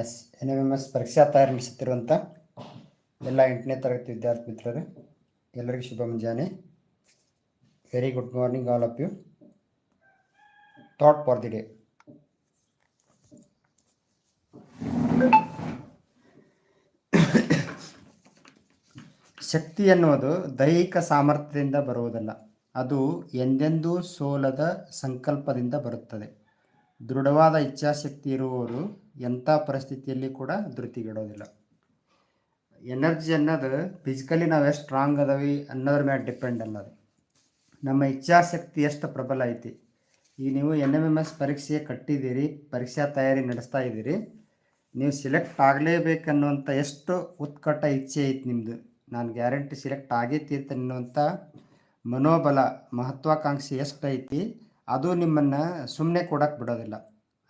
S N M M S ಪರೀಕ್ಷಾ ತಯಾರಿ ಎಲ್ಲ ಎಂಟನೇ ತರಗತಿ ವಿದ್ಯಾರ್ಥಿ ಮಿತ್ರರು, ಎಲ್ಲರಿಗೂ ಶುಭ ಮುಂಜಾನೆ. Very good morning all of you thought for the day ಶಕ್ತಿ ಎನ್ನುವುದು ದೈಹಿಕ ಸಾಮರ್ಥ್ಯದಿಂದ ಬರುವುದಲ್ಲ, ಅದು ಎಂದೆಂದೂ ಸೋಲದ ಸಂಕಲ್ಪದಿಂದ ಬರುತ್ತದೆ. ದೃಢವಾದ ಇಚ್ಛಾಶಕ್ತಿ ಇರುವವರು ಎಂಥ ಪರಿಸ್ಥಿತಿಯಲ್ಲಿ ಕೂಡ ಧೃತಿಗೆಡೋದಿಲ್ಲ. ಎನರ್ಜಿ ಅನ್ನೋದು ಫಿಸಿಕಲಿ ನಾವು ಎಷ್ಟು ಸ್ಟ್ರಾಂಗ್ ಅದಾವಿ ಅನ್ನೋದ್ರ ಮೇಲೆ ಡಿಪೆಂಡ್ ಅಲ್ಲ ಅದು ನಮ್ಮ ಇಚ್ಛಾಶಕ್ತಿ ಎಷ್ಟು ಪ್ರಬಲ ಐತಿ. ಈಗ ನೀವು ಎನ್ ಎಂ ಎಂ ಎಸ್ ಪರೀಕ್ಷೆ ಕಟ್ಟಿದ್ದೀರಿ, ಪರೀಕ್ಷಾ ತಯಾರಿ ನಡೆಸ್ತಾ ಇದ್ದೀರಿ, ನೀವು ಸಿಲೆಕ್ಟ್ ಆಗಲೇಬೇಕನ್ನುವಂಥ ಎಷ್ಟು ಉತ್ಕಟ ಇಚ್ಛೆ ಐತಿ ನಿಮ್ಮದು ನಾನು ಗ್ಯಾರಂಟಿ ಸಿಲೆಕ್ಟ್ ಆಗೇ ಅಂತ ಅನ್ನುವಂಥ ಮನೋಬಲ ಮಹತ್ವಾಕಾಂಕ್ಷೆ ಎಷ್ಟು ಐತಿ, ಅದು ನಿಮ್ಮನ್ನು ಸುಮ್ಮನೆ ಕೊಡಕ್ಕೆ ಬಿಡೋದಿಲ್ಲ.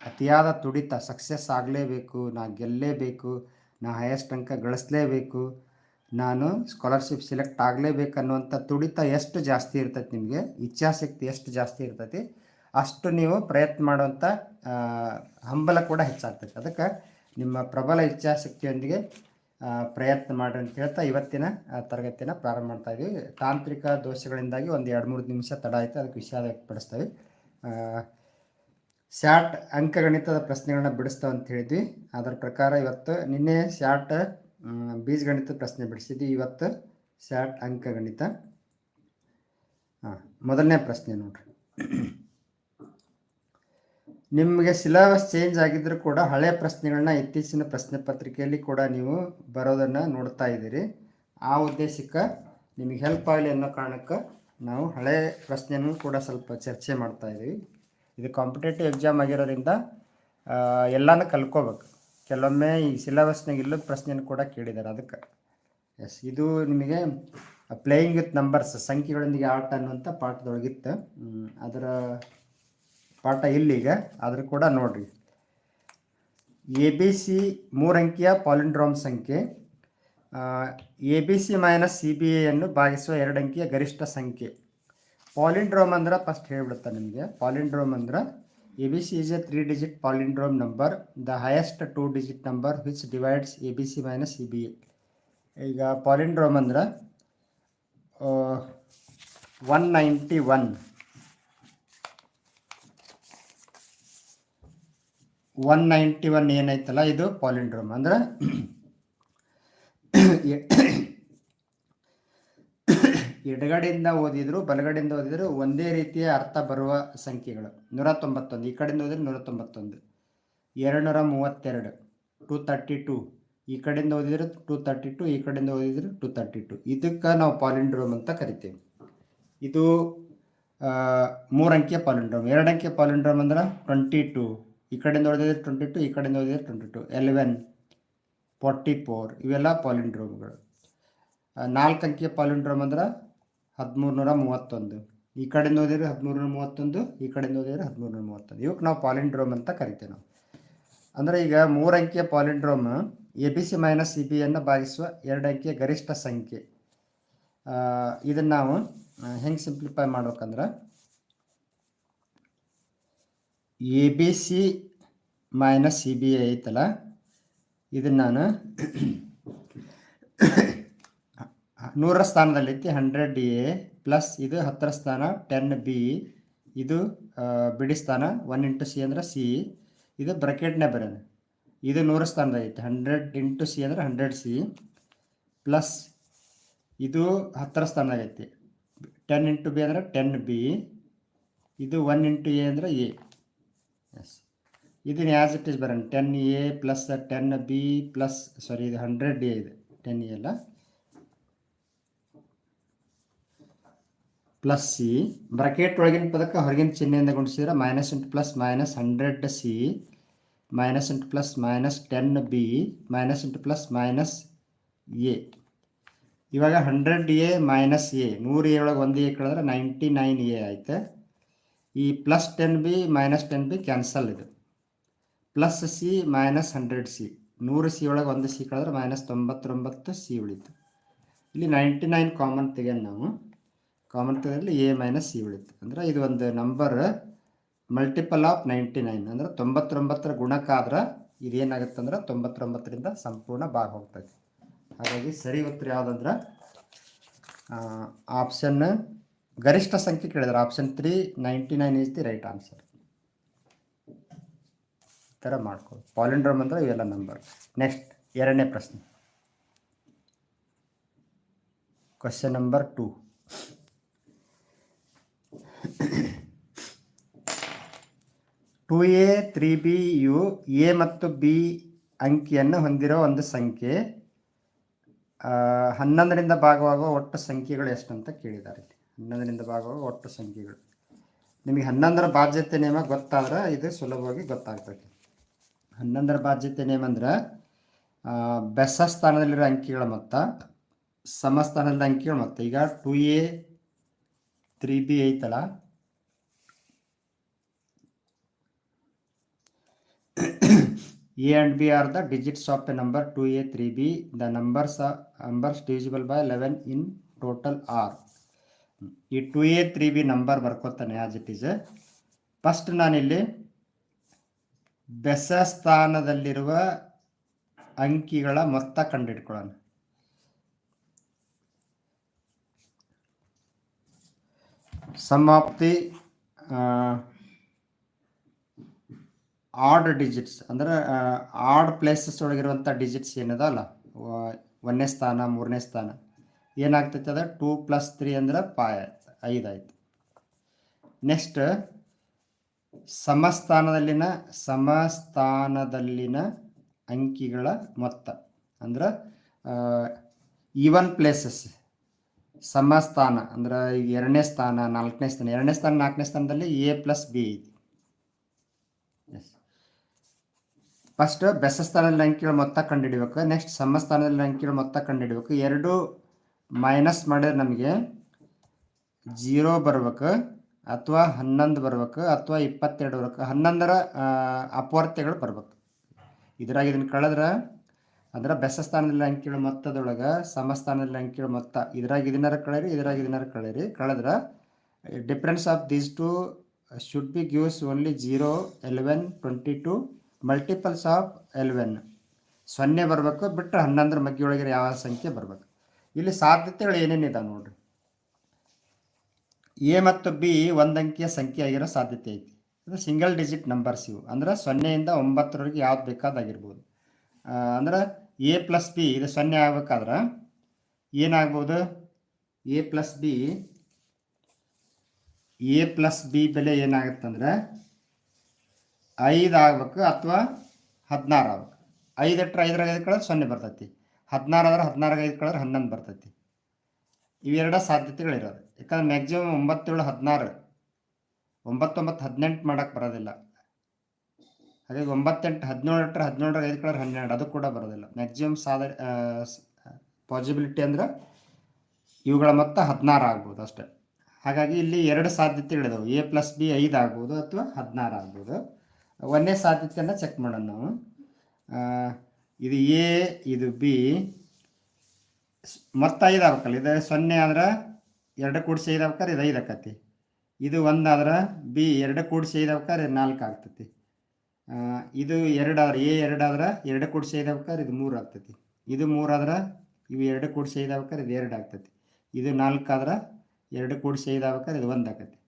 ಅತಿಯಾದ ತುಡಿತ ಸಕ್ಸಸ್ ಆಗಲೇಬೇಕು, ನಾ ಗೆಲ್ಲಲೇಬೇಕು ನಾ ಹೈಯೆಸ್ಟ್ ಅಂಕ ಗಳಿಸ್ಲೇಬೇಕು, ನಾನು ಸ್ಕಾಲರ್ಶಿಪ್ ಸಿಲೆಕ್ಟ್ ಆಗಲೇಬೇಕು ಅನ್ನುವಂಥ ತುಡಿತ ಎಷ್ಟು ಜಾಸ್ತಿ ಇರ್ತೈತಿ ನಿಮಗೆ? ಇಚ್ಛಾಶಕ್ತಿ ಎಷ್ಟು ಜಾಸ್ತಿ ಇರ್ತೈತಿ? ಅಷ್ಟು ನೀವು ಪ್ರಯತ್ನ ಮಾಡುವಂಥ ಹಂಬಲ ಕೂಡ ಹೆಚ್ಚಾಗ್ತೈತೆ. ಅದಕ್ಕೆ ನಿಮ್ಮ ಪ್ರಬಲ ಇಚ್ಛಾಶಕ್ತಿಯೊಂದಿಗೆ ಪ್ರಯತ್ನ ಮಾಡಿರಿ ಅಂತ ಹೇಳ್ತಾ ಇವತ್ತಿನ ತರಗತಿಯನ್ನು ಪ್ರಾರಂಭ ಮಾಡ್ತಾ ಇದ್ದೀವಿ ತಾಂತ್ರಿಕ ದೋಷಗಳಿಂದಾಗಿ ಒಂದು ಎರಡು ಮೂರು ನಿಮಿಷ ತಡ ಆಯಿತು. ಅದಕ್ಕೆ ವಿಷಾದ ವ್ಯಕ್ತಪಡಿಸ್ತೇವೆ. ಸ್ಯಾಟ್ ಅಂಕಗಣಿತದ ಪ್ರಶ್ನೆಗಳನ್ನ ಬಿಡಿಸ್ತಾವ ಅಂತ ಹೇಳಿದ್ವಿ. ಅದರ ಪ್ರಕಾರ ಇವತ್ತು ನಿನ್ನೆ ಶಾರ್ಟ್ ಬೀಜಗಣಿತ ಪ್ರಶ್ನೆ ಬಿಡಿಸಿದ್ವಿ. ಇವತ್ತು ಶಾರ್ಟ್ ಅಂಕಗಣಿತ. ಮೊದಲನೇ ಪ್ರಶ್ನೆ ನೋಡ್ರಿ. ನಿಮಗೆ ಸಿಲೆಬಸ್ ಚೇಂಜ್ ಆಗಿದ್ರೂ ಕೂಡ ಹಳೆ ಪ್ರಶ್ನೆಗಳನ್ನ ಇತ್ತೀಚಿನ ಪ್ರಶ್ನೆ ಪತ್ರಿಕೆಯಲ್ಲಿ ಕೂಡ ನೀವು ಬರೋದನ್ನು ನೋಡ್ತಾ ಇದ್ದೀರಿ. ಆ ಉದ್ದೇಶಕ್ಕೆ ನಿಮಗೆ ಹೆಲ್ಪ್ ಆಗಲಿ ಅನ್ನೋ ಕಾರಣಕ್ಕೆ ನಾವು ಹಳೆ ಪ್ರಶ್ನೆಯನ್ನು ಕೂಡ ಸ್ವಲ್ಪ ಚರ್ಚೆ ಮಾಡ್ತಾ ಇದ್ದೀವಿ. ಇದು ಕಾಂಪಿಟೇಟಿವ್ ಎಕ್ಸಾಮ್ ಆಗಿರೋದ್ರಿಂದ ಎಲ್ಲನೂ ಕಲ್ಕೋಬೇಕು ಕೆಲವೊಮ್ಮೆ ಈ ಸಿಲೆಬಸ್ನಾಗ ಇಲ್ಲದ ಪ್ರಶ್ನೆಯನ್ನು ಕೂಡ ಕೇಳಿದ್ದಾರೆ ಅದಕ್ಕೆ. ಎಸ್ ಇದು ನಿಮಗೆ ಪ್ಲೇಯಿಂಗ್ ವಿತ್ ನಂಬರ್ಸ್ ಸಂಖ್ಯೆಗಳೊಂದಿಗೆ ಆಟ ಅನ್ನುವಂಥ ಪಾಠದೊಳಗಿತ್ತು. ಅದರ ಪಾಠ ಇಲ್ಲೀಗ, ಆದರೂ ಕೂಡ ನೋಡ್ರಿ. ಎ ಬಿ ಸಿ ಮೂರಂಕಿಯ ಪಾಲಿಂಡ್ರೋಮ್ ಸಂಖ್ಯೆ A B C minus C B ಎಯನ್ನು ಭಾಗಿಸುವ ಎರಡು ಗರಿಷ್ಠ ಸಂಖ್ಯೆ. ಪಾಲಿಂಡ್ರೋಮ್ ಅಂದ್ರೆ ಫಸ್ಟ್ ಹೇಳ್ಬಿಡುತ್ತೆ ನಿಮಗೆ. ಪಾಲಿಂಡ್ರೋಮ್ ಅಂದ್ರೆ A B C is a three digit palindrome number the highest two digit number which divides A B C minus C B A ಈಗ palindrome ಅಂದ್ರೆ one ninety one one ninety one ಏನೈತಲ್ಲ ಇದು ಪಾಲಿಂಡ್ರೋಮ್. ಅಂದ್ರೆ ಎಡಗಡೆಯಿಂದ ಓದಿದ್ರು, ಬಲಗಡೆಯಿಂದ ಓದಿದ್ರು ಒಂದೇ ರೀತಿಯ ಅರ್ಥ ಬರುವ ಸಂಖ್ಯೆಗಳು. ನೂರ ತೊಂಬತ್ತೊಂದು. ಈ ಕಡೆಯಿಂದ ಓದಿದ್ರೆ ನೂರ ತೊಂಬತ್ತೊಂದು. ಎರಡು ನೂರ ಮೂವತ್ತೆರಡು. Two thirty two. ಈ ಕಡೆಯಿಂದ ಓದಿದ್ರೆ ಟೂ ತರ್ಟಿ ಟು, ಈ ಕಡೆಯಿಂದ ಓದಿದ್ರೆ ಟೂ ತರ್ಟಿ ಟು. ಇದಕ್ಕೆ ನಾವು ಪಾಲಿಂಡ್ರೋಮ್ ಅಂತ ಕರಿತೀವಿ. ಇದು ಮೂರು ಪಾಲಿಂಡ್ರೋಮ್. ಎರಡು ಅಂಕಿಯ ಪಾಲಿಂಡ್ರೋಮ್ ಅಂದ್ರೆ ಟ್ವೆಂಟಿ ಟು. ಈ ಕಡೆಯಿಂದ ಓದಿದ್ರೆ ಟ್ವೆಂಟಿ ಟು, ಈ ಕಡೆಯಿಂದ ಓದಿದ್ರೆ twenty two. Eleven, forty four. ಇವೆಲ್ಲ ಪಾಲಿಂಡ್ರೋಮ್ಗಳು. ನಾಲ್ಕು ಅಂಕಿಯ ಪಾಲಿಂಡ್ರೋಮ್ ಅಂದ್ರೆ ಹದಿಮೂರು ನೂರ ಮೂವತ್ತೊಂದು ಈ ಕಡೆಯಿಂದ ಓದಿದ್ರೆ ಹದಿಮೂರು ನೂರ ಮೂವತ್ತೊಂದು ಈ ಕಡೆಯಿಂದ ಓದಿದ್ರೆ ಹದಿಮೂರು ನೂರ ಮೂವತ್ತೊಂದು ಇವಕ್ಕೆ ನಾವು ಪಾಲಿಂಡ್ರೋಮ್ ಅಂತ ಕರಿತೇವೆ ನಾವು. ಅಂದರೆ ಈಗ ಮೂರು ಅಂಕಿಯ palindrome, A B C minus E B ಅನ್ನು ಭಾಗಿಸುವ ಎರಡು ಅಂಕಿಯ ಗರಿಷ್ಠ ಸಂಖ್ಯೆ. ಇದನ್ನು ನಾವು ಹೆಂಗೆ ಸಿಂಪ್ಲಿಫೈ ಮಾಡ್ಬೇಕಂದ್ರೆ, A B C minus C B ಐತಲ್ಲ, ಇದನ್ನು ನಾನು ನೂರರ ಐತಿ ಹಂಡ್ರೆಡ್ ಎ ಪ್ಲಸ್ ಇದು ಹತ್ತರ ಸ್ಥಾನ ಟೆನ್ ಬಿ ಇದು ಬಿಡಿ ಸ್ಥಾನ ಒನ್ ಇಂಟು ಸಿ ಅಂದ್ರೆ ಸಿ ಇದು ಬ್ರಕೆಟ್ನೇ ಬರೋದು. ಇದು ನೂರ ಸ್ಥಾನದಲ್ಲಿ ಐತಿ ಹಂಡ್ರೆಡ್ ಇಂಟು ಸಿ ಅಂದ್ರೆ ಹಂಡ್ರೆಡ್ ಸಿ ಪ್ಲಸ್ ಇದು ಹತ್ತರ ಸ್ಥಾನದಾಗೈತಿ ಟೆನ್ ಇಂಟು ಬಿ ಅಂದ್ರೆ ಟೆನ್ ಬಿ ಇದು ಒನ್ ಇಂಟು ಎ ಅಂದ್ರೆ ಎ ಎಸ್ ಇದನ್ನ ಆ್ಯಸ್ ಇಟ್ ಇಸ್ ಬರೋಣ. Ten A plus ten B plus sorry ಇದು ಹಂಡ್ರೆಡ್ ಎ ಇದೆ. ಟೆನ್ ಎ ಅಲ್ಲ. ಪ್ಲಸ್ ಸಿ ಬ್ರಕೆಟ್ ಒಳಗಿನ ಪದಕ್ಕೆ ಹೊರಗಿನ ಚಿಹ್ನೆಯಿಂದ ಗುಣಿಸಿದ್ರೆ minus into plus minus hundred C minus into plus minus ten B minus into plus minus A ಇವಾಗ hundred A minus A ನೂರು A ಒಳಗೆ ಒಂದು ಎ ಕಳೆದ್ರೆ ನೈಂಟಿ ನೈನ್ ಎ ಐತೆ ಈ plus ten B minus ten B cancel ಇದು. Plus C minus hundred C ನೂರು C ಒಳಗೆ ಒಂದು ಸಿ ಕಳೆದ್ರೆ ಮೈನಸ್ ತೊಂಬತ್ತೊಂಬತ್ತು ಸಿ ಉಳಿತು. ಇಲ್ಲಿ ನೈಂಟಿ ನೈನ್ ಕಾಮನ್ ತೆಗೆಯೋಣ ನಾವು. ಕಾಮನ್ ತೆಗೆದಲ್ಲಿ ಎ ಮೈನಸ್ ಸಿ ಉಳಿತು ಅಂದ್ರೆ ಇದು ಒಂದು number multiple of ninety nine ಅಂದ್ರೆ ತೊಂಬತ್ತೊಂಬತ್ತರ ಗುಣಕ ಆದ್ರೆ ಇದೇನಾಗುತ್ತೆ ಅಂದ್ರೆ ತೊಂಬತ್ತೊಂಬತ್ತರಿಂದ ಸಂಪೂರ್ಣ ಭಾಗ ಹೋಗ್ತೈತಿ. ಹಾಗಾಗಿ ಸರಿ ಉತ್ತರ ಯಾವುದಂದ್ರೆ ಆಪ್ಷನ್ ಗರಿಷ್ಠ ಸಂಖ್ಯೆ ಕೇಳಿದ್ರೆ. Option three ninety nine is the right answer ಈ ಥರ ಮಾಡ್ಕೊಳ್ಳಿ ಪಾಲಿಂಡ್ರಮ್ ಅಂದ್ರೆ ಇವೆಲ್ಲ ನಂಬರ್ ನೆಕ್ಸ್ಟ್ ಎರಡನೇ ಪ್ರಶ್ನೆ. Question number two two A three B you A ಮತ್ತು ಬಿ ಅಂಕಿಯನ್ನು ಹೊಂದಿರೋ ಒಂದು ಸಂಖ್ಯೆ. ಹನ್ನೊಂದರಿಂದ ಭಾಗವಾಗುವ ಒಟ್ಟು ಸಂಖ್ಯೆಗಳು ಎಷ್ಟು ಅಂತ ಕೇಳಿದ್ದಾರೆ. ಹನ್ನೊಂದರಿಂದ ಭಾಗವಾಗುವ ಒಟ್ಟು ಸಂಖ್ಯೆಗಳು. ನಿಮಗೆ ಹನ್ನೊಂದರ ಬಾಧ್ಯತೆ ನಿಯಮ ಗೊತ್ತಾದ್ರೆ ಇದು ಸುಲಭವಾಗಿ ಗೊತ್ತಾಗ್ತೈತಿ ಹನ್ನೊಂದರ ಬಾಧ್ಯತೆ ನಿಯಮ ಅಂದ್ರೆ ಬೆಸ ಸ್ಥಾನದಲ್ಲಿರೋ ಅಂಕಿಗಳ ಮೊತ್ತ ಸಮಸ್ಥಾನದ ಅಂಕಿಗಳ ಮೊತ್ತ. ಈಗ ಟು ಎ ತ್ರೀ ಬಿ ಐತಲ್ಲ? A and B are the digits of a number two A three B the numbers numbers divisible by eleven in total are ಈ two A three B number ಬರ್ಕೋತಾನೆ as it is first ನಾನಿಲ್ಲಿ ಬೆಸ ಸ್ಥಾನದಲ್ಲಿರುವ ಅಂಕಿಗಳ ಮೊತ್ತ ಕಂಡುಹಿಡ್ಕೊಳ್ಳೋಣ sum of odd digits ಅಂದ್ರೆ odd places ಒಳಗಿರುವಂಥ digits ಏನದಲ್ಲ ಅಲ್ಲ? ಒಂದನೇ ಸ್ಥಾನ, ಮೂರನೇ ಸ್ಥಾನ. ಏನಾಗ್ತೈತೆ ಅದ ಟೂ ಪ್ಲಸ್ ತ್ರೀ ಅಂದ್ರೆ ಪಾಯ ಐದಾಯ್ತು ನೆಕ್ಸ್ಟ್ ಸಮಸ್ಥಾನದಲ್ಲಿನ ಸಮಸ್ಥಾನದಲ್ಲಿನ ಅಂಕಿಗಳ ಮೊತ್ತ. ಅಂದ್ರೆ ಈವನ್ ಪ್ಲೇಸಸ್ ಸಮಸ್ಥಾನ ಅಂದ್ರೆ ಎರಡನೇ ಸ್ಥಾನ, ನಾಲ್ಕನೇ ಸ್ಥಾನ, ಎರಡನೇ ಸ್ಥಾನ, ನಾಲ್ಕನೇ ಸ್ಥಾನದಲ್ಲಿ ಎ ಪ್ಲಸ್ ಬಿ ಐತಿ ಫಸ್ಟ್ ಬೆಸ ಸ್ಥಾನದಲ್ಲಿ ಅಂಕಿಗಳು ಮೊತ್ತ ಕಂಡುಹಿಡಿಬೇಕು. ನೆಕ್ಸ್ಟ್ ಸಮಸ್ಥಾನದಲ್ಲಿ ಅಂಕಿಗಳು ಮೊತ್ತ ಕಂಡುಹಿಡಿಬೇಕು. ಎರಡು ಮೈನಸ್ ಮಾಡಿದ್ರೆ ನಮಗೆ ಜೀರೋ ಬರ್ಬೇಕು, ಅಥವಾ ಹನ್ನೊಂದು ಬರ್ಬೇಕು, ಅಥವಾ ಇಪ್ಪತ್ತೆರಡು ಬರ್ಬೇಕು. ಹನ್ನೊಂದರ ಅಪವರ್ತ್ಯಗಳು ಬರ್ಬೇಕು. ಇದ್ರಾಗ ಇದನ್ನು ಕಳೆದ್ರೆ ಅಂದ್ರೆ ಬೆಸ ಸ್ಥಾನದಲ್ಲಿ ಅಂಕಿಗಳ ಮೊತ್ತದೊಳಗೆ ಸಮಸ್ಥಾನದಲ್ಲಿ ಅಂಕಿಗಳ ಮೊತ್ತ ಇದ್ರಾಗ ಇದನ್ನಾರ ಕಳೀರಿ ಇದ್ರಾಗ ಇದನ್ನಾರ ಕಳೀರಿ ಕಳೆದ್ರ difference of these two should be gives only zero eleven twenty two multiples of eleven ಸೊನ್ನೆ ಬರಬೇಕು ಬಿಟ್ಟರೆ ಹನ್ನೊಂದರ ಮಗ್ಗಿಯೊಳಗೆ ಯಾವ ಸಂಖ್ಯೆ ಬರಬೇಕು. ಇಲ್ಲಿ ಸಾಧ್ಯತೆಗಳು ಏನೇನಿದಾವೆ ನೋಡ್ರಿ. ಎ ಮತ್ತು ಬಿ ಒಂದು ಅಂಕಿಯ ಸಂಖ್ಯೆ ಆಗಿರೋ ಸಾಧ್ಯತೆ ಐತಿ. ಇದು ಸಿಂಗಲ್ ಡಿಜಿಟ್ ನಂಬರ್ಸ್ ಇವು. ಅಂದ್ರೆ ಸೊನ್ನೆಯಿಂದ ಒಂಬತ್ತರವರೆಗೆ ಯಾವ್ದು ಬೇಕಾದಾಗಿರ್ಬೋದು ಅಂದ್ರೆ ಎ ಪ್ಲಸ್ ಬಿ ಇದು ಸೊನ್ನೆ ಆಗ್ಬೇಕಾದ್ರೆ ಏನಾಗ್ಬೋದು? A plus B A plus B ಬೆಲೆ ಏನಾಗುತ್ತಂದ್ರೆ ಐದು ಆಗ್ಬೇಕು ಅಥವಾ ಹದಿನಾರು ಆಗ್ಬೇಕು. ಐದು ಇಟ್ಟರೆ ಐದರಾಗ ಐದು ಕಳೆದ್ರೆ ಸೊನ್ನೆ ಬರ್ತೈತಿ. ಹದಿನಾರು ಆದ್ರೆ ಹದಿನಾರಾಗ ಐದು ಕಳೆದ್ರೆ ಹನ್ನೊಂದು ಬರ್ತೈತಿ. ಇವೆರಡ ಸಾಧ್ಯತೆಗಳಿರೋದು. ಯಾಕಂದ್ರೆ ಮ್ಯಾಕ್ಸಿಮಮ್ ಒಂಬತ್ತೇಳು ಹದಿನಾರು, ಒಂಬತ್ತೊಂಬತ್ತು ಹದಿನೆಂಟು ಮಾಡೋಕ್ಕೆ ಬರೋದಿಲ್ಲ. ಹಾಗಾಗಿ ಒಂಬತ್ತೆಂಟು ಹದಿನೇಳು ಎಟ್ರೆ ಹದಿನೇಳರ ಐದು ಕಲರ್, ಹನ್ನೆರಡು. ಅದು ಕೂಡ ಬರೋದಿಲ್ಲ. ಮ್ಯಾಕ್ಸಿಮಮ್ ಸಾಧ ಪಾಸಿಬಿಲಿಟಿ ಅಂದ್ರೆ ಇವುಗಳ ಮೊತ್ತ ಹದಿನಾರು ಆಗ್ಬೋದು ಅಷ್ಟೇ. ಹಾಗಾಗಿ ಇಲ್ಲಿ ಎರಡು ಸಾಧ್ಯತೆಗಳಿದಾವೆ. ಎ ಪ್ಲಸ್ ಬಿ ಐದು ಆಗ್ಬೋದು ಅಥವಾ ಹದಿನಾರು ಆಗ್ಬೋದು. ಒಂದೇ ಸಾಧ್ಯತೆಯನ್ನು ಚೆಕ್ ಮಾಡೋಣ ನಾವು. ಇದು ಎ ಇದು ಬಿ ಮೊತ್ತ ಐದು ಆಗ್ಬೇಕಲ್ಲ. ಇದು ಸೊನ್ನೆ ಆದ್ರೆ ಎರಡು ಕೂಡಿಸಿ ಐದು ಆಗ್ಬೇಕಾದ್ರೆ ಇದು ಐದು ಆಕತಿ ಇದು ಒಂದಾದ್ರೆ ಬಿ ಎರಡು ಕೂಡಿಸಿ ಐದು ಆಗ್ಬೇಕಾದ್ರೆ ನಾಲ್ಕು ಆಗ್ತೈತಿ. ಇದು ಎರಡು ಆದ್ರೆ, ಎ ಎರಡಾದ್ರೆ ಎರಡು ಕೂಡ ಆಗ್ಬೇಕಾರೆ ಇದು ಮೂರು ಆಗ್ತೈತಿ. ಇದು ಮೂರಾದ್ರೆ ಇವು ಎರಡು ಕೂಡ ಆಗ್ಬೇಕಾರೆ ಇದು ಎರಡು ಆಗ್ತೈತಿ. ಇದು ನಾಲ್ಕು ಆದ್ರೆ ಎರಡು ಕೂಡ ಐದು ಆಗ್ಬೇಕಾದ್ರೆ ಇದು ಒಂದು ಆಗತ್ತೆ.